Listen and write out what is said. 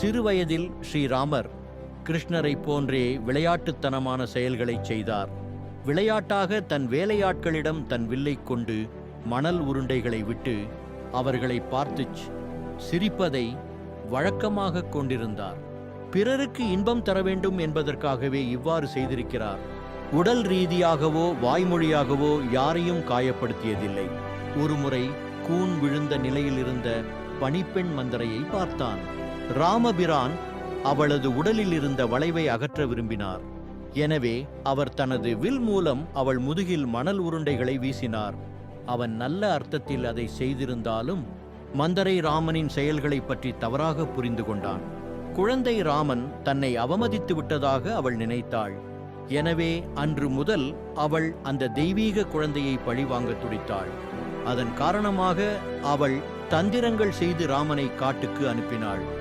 சிறுவயதில் ஸ்ரீராமர் கிருஷ்ணரைப் போன்றே விளையாட்டுத்தனமான செயல்களைச் செய்தார். விளையாட்டாக தன் வேலையாட்களிடம் தன் வில்லைக் கொண்டு மணல் உருண்டைகளை விட்டு அவர்களை பார்த்துச் சிரிப்பதை வழக்கமாகக் கொண்டிருந்தார். பிறருக்கு இன்பம் தர வேண்டும் என்பதற்காகவே இவ்வாறு செய்திருக்கிறார். உடல் ரீதியாகவோ வாய்மொழியாகவோ யாரையும் காயப்படுத்தியதில்லை. ஒருமுறை கூன் விழுந்த நிலையில் இருந்த பணிப்பெண் மந்தரையை பார்த்தான். ராமபிரான் அவளது உடலில் இருந்த வளைவை அகற்ற விரும்பினார். எனவே அவர் தனது வில் மூலம் அவள் முதுகில் மணல் உருண்டைகளை வீசினார். அவன் நல்ல அர்த்தத்தில் அதை செய்திருந்தாலும் மந்தரை ராமனின் செயல்களைப் பற்றி தவறாக புரிந்து கொண்டான். குழந்தை ராமன் தன்னை அவமதித்து விட்டதாக அவள் நினைத்தாள். எனவே அன்று முதல் அவள் அந்த தெய்வீக குழந்தையை பழிவாங்க துடித்தாள். அதன் காரணமாக அவள் தந்திரங்கள் செய்து ராமனை காட்டுக்கு அனுப்பினாள்.